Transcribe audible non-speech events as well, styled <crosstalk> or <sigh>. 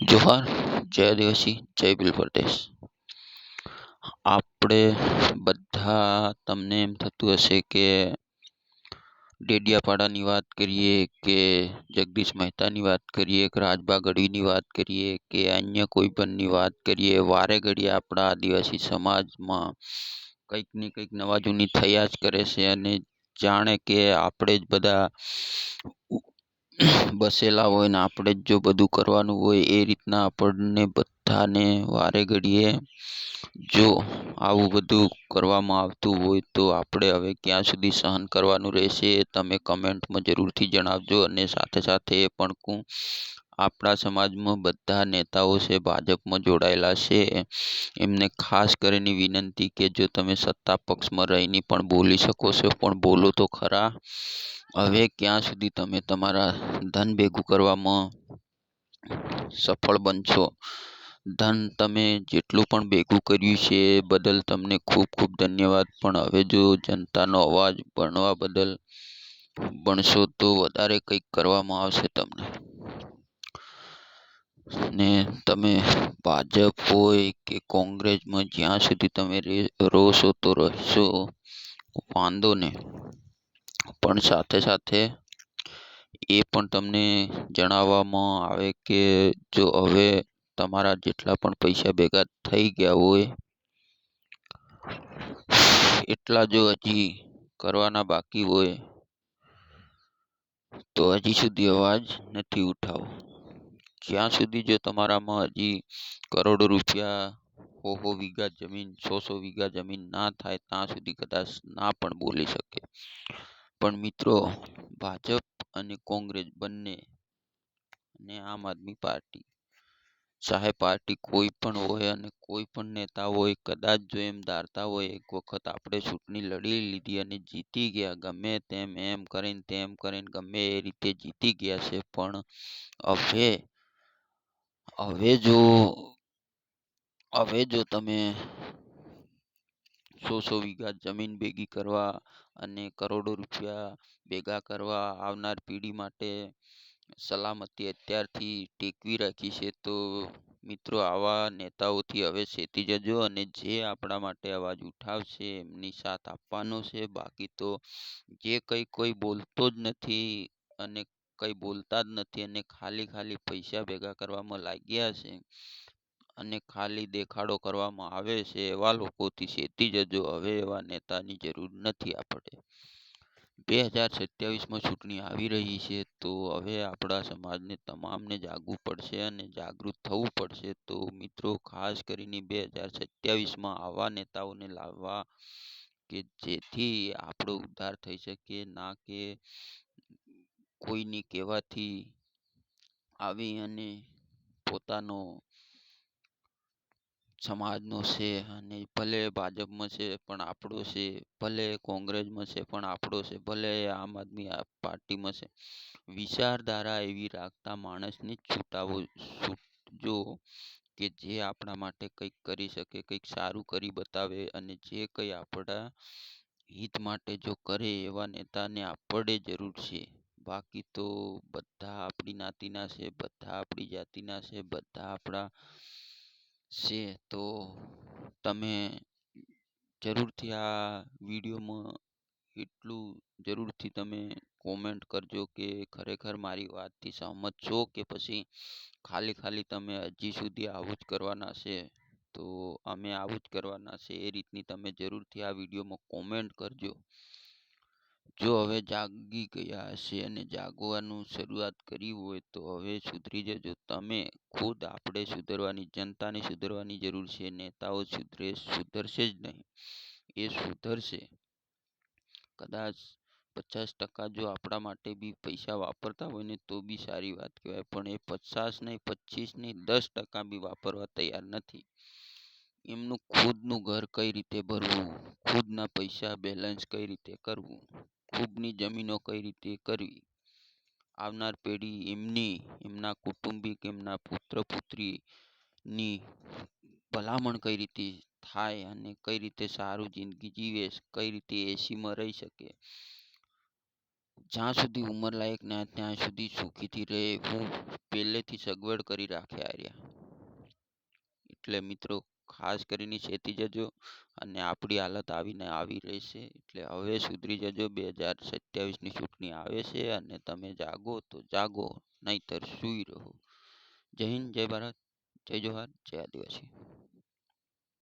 જોહાર, જય આદિવાસી, જય ભીલ પ્રદેશ. આપણે બધા તમને એમ થતું હશે કે ડેડિયાપાડાની વાત કરીએ કે જગદીશ મહેતાની વાત કરીએ કે રાજબા ગઢવીની વાત કરીએ કે અન્ય કોઈ પણની વાત કરીએ વારે ઘડીએ આપણા આદિવાસી સમાજમાં કંઈક ને કંઈક નવા જૂની થયા જ કરે છે અને જાણે કે આપણે જ બધા <clears throat> બસેલા હોય ને આપણે જ જો બધું કરવાનું હોય એ રીતના આપણને બધાને વારે ઘડીએ જો આવું બધું કરવામાં આવતું હોય તો આપણે હવે ક્યાં સુધી સહન કરવાનું રહેશે તમે કમેન્ટમાં જરૂરથી જણાવજો અને સાથે સાથે એ પણ કહું આપણા સમાજમાં બધા નેતાઓ છે, ભાજપમાં જોડાયેલા છે. એમને ખાસ કરીને વિનંતી કે જો તમે સત્તા પક્ષમાં રહીને પણ બોલી શકો છો, પણ બોલો તો ખરા. હવે ક્યાં સુધી તમે તમારા ધન ભેગું કરવામાં સફળ બનશો? ધન તમે જેટલું પણ ભેગું કર્યું છે એ બદલ તમને ખૂબ ખૂબ ધન્યવાદ. પણ હવે જો જનતાનો અવાજ બનવા બદલ બનશો તો વધારે કંઈક કરવામાં આવશે તમને. ને તમે ભાજપ હોય કે કોંગ્રેસમાં જ્યાં સુધી તમે રહેશો તો રહેશો. વાંધો નહીં. પણ સાથે સાથે એ પણ તમને જણાવવામાં આવે કે જો હવે તમારા જેટલા પણ પૈસા ભેગા થઈ ગયા હોય, એટલા જો હજી કરવાના બાકી હોય, તો હજી સુધી અવાજ નથી ઉઠાવો. જ્યાં સુધી જો તમારામાં હજી કરોડો રૂપિયા સો સો વીઘા જમીન સો સો વીઘા જમીન ના થાય ત્યાં સુધી કદાચ ના પણ બોલી શકે. પણ મિત્રો, ભાજપ અને કોંગ્રેસ બંને ને આમ આદમી પાર્ટી, ચાહે પાર્ટી કોઈ પણ હોય અને કોઈ પણ નેતા હોય, કદાચ જો એમ ધારતા હોય, એક વખત આપણે ચૂંટણી લડી લીધી અને જીતી ગયા, ગમે તેમ એમ કરીને તેમ કરીને ગમે એ રીતે જીતી ગયા છે, પણ હવે હવે જો હવે જો તમે સો સો વીઘા જમીન ભેગી કરવા અને કરોડો રૂપિયા ભેગા કરવા આવનાર પેઢી માટે સલામતી અત્યારથી ટેકવી રાખી છે, તો મિત્રો આવા નેતાઓથી હવે સેતી જજો અને જે આપણા માટે અવાજ ઉઠાવશે એમની સાથ આપવાનો છે. બાકી તો જે કંઈ કોઈ બોલતો જ નથી અને કંઈ બોલતા જ નથી અને ખાલી ખાલી પૈસા ભેગા કરવામાં લાગ્યા છે અને ખાલી દેખાડો કરવામાં આવે છે એવા લોકોથી ચેતી જજો હવે એવા નેતાની જરૂર નથી આપણે. બે હજાર સત્યાવીસમાં ચૂંટણી આવી રહી છે તો હવે આપણા સમાજને તમામને જાગવું પડશે અને જાગૃત થવું પડશે. તો મિત્રો, ખાસ કરીને બે હજાર સત્યાવીસમાં આવા નેતાઓને લાવવા કે જેથી આપણો ઉદ્ધાર થઈ શકે, ના કે કોઈની કહેવાથી આવી અને પોતાનો સમાજનો છે અને ભલે ભાજપમાં છે પણ આપણો છે, ભલે કોંગ્રેસમાં છે પણ આપણો છે, ભલે આમ આદમી પાર્ટીમાં છે. વિચારધારા એવી રાખતા માણસને છૂટાવો જો કે જે આપણા માટે કંઈક કરી શકે, કંઈક સારું કરી બતાવે અને જે કંઈ આપણા હિત માટે જો કરે એવા નેતાને આપણે જરૂર છે બાકી તો બધા આપણી નાતીના છે, બધા આપણી જાતિના છે, બધા આપણા છે. તો તમે જરૂરથી આ વિડીયોમાં એટલું જરૂરથી તમે કોમેન્ટ કરજો કે ખરેખર મારી વાતથી સહમત છો કે પછી ખાલી ખાલી તમે હજી સુધી આવું જ કરવાના છે? તો અમે આવું જ કરવાના છે એ રીતની તમે જરૂરથી આ વિડીયોમાં કોમેન્ટ કરજો. જો હવે જાગી ગયા હશે અને જાગવાનું શરૂઆત કરી હોય તો હવે સુધરી જજો. તમે ખુદ આપણે સુધરવાની, જનતાને સુધરવાની જરૂર છે, નેતાઓ સુધરે, સુધરશે જ નહીં. એ સુધરશે. કદાચ પચાસ ટકા જો આપણા માટે બી પૈસા વાપરતા હોય ને તો બી સારી વાત કહેવાય, પણ એ પચાસ નહીં, પચીસ નહીં, દસ ટકા બી વાપરવા તૈયાર નથી. એમનું ખુદનું ઘર કઈ રીતે ભરવું? ખુદના પૈસા બેલેન્સ કઈ રીતે કરવું? ખુદની જમીનો કઈ રીતે કરવી? આવનાર પેઢી એમની, એમના કુટુંબિક, એમના પુત્ર પુત્રીની ભલામણ કઈ રીતે થાય અને કઈ રીતે સારું જિંદગી જીવે, કઈ રીતે એસીમાં રહી શકે? જ્યાં સુધી ઉંમરલાયક ના ત્યાં સુધી સુખીથી રહે હું પહેલેથી સગવડ કરી રાખ્યા આર્યા. એટલે મિત્રો ખાસ કરીને ચેતી જજો અને આપણી હાલત આવીને આવી રહેશે. એટલે હવે સુધરી જજો બે હજાર સત્યાવીસની ચૂંટણી આવે છે અને તમે જાગો તો જાગો, નહીતર સૂઈ રહો. જય હિન્દ, જય ભારત, જય જોહાર, જય આદિવાસી.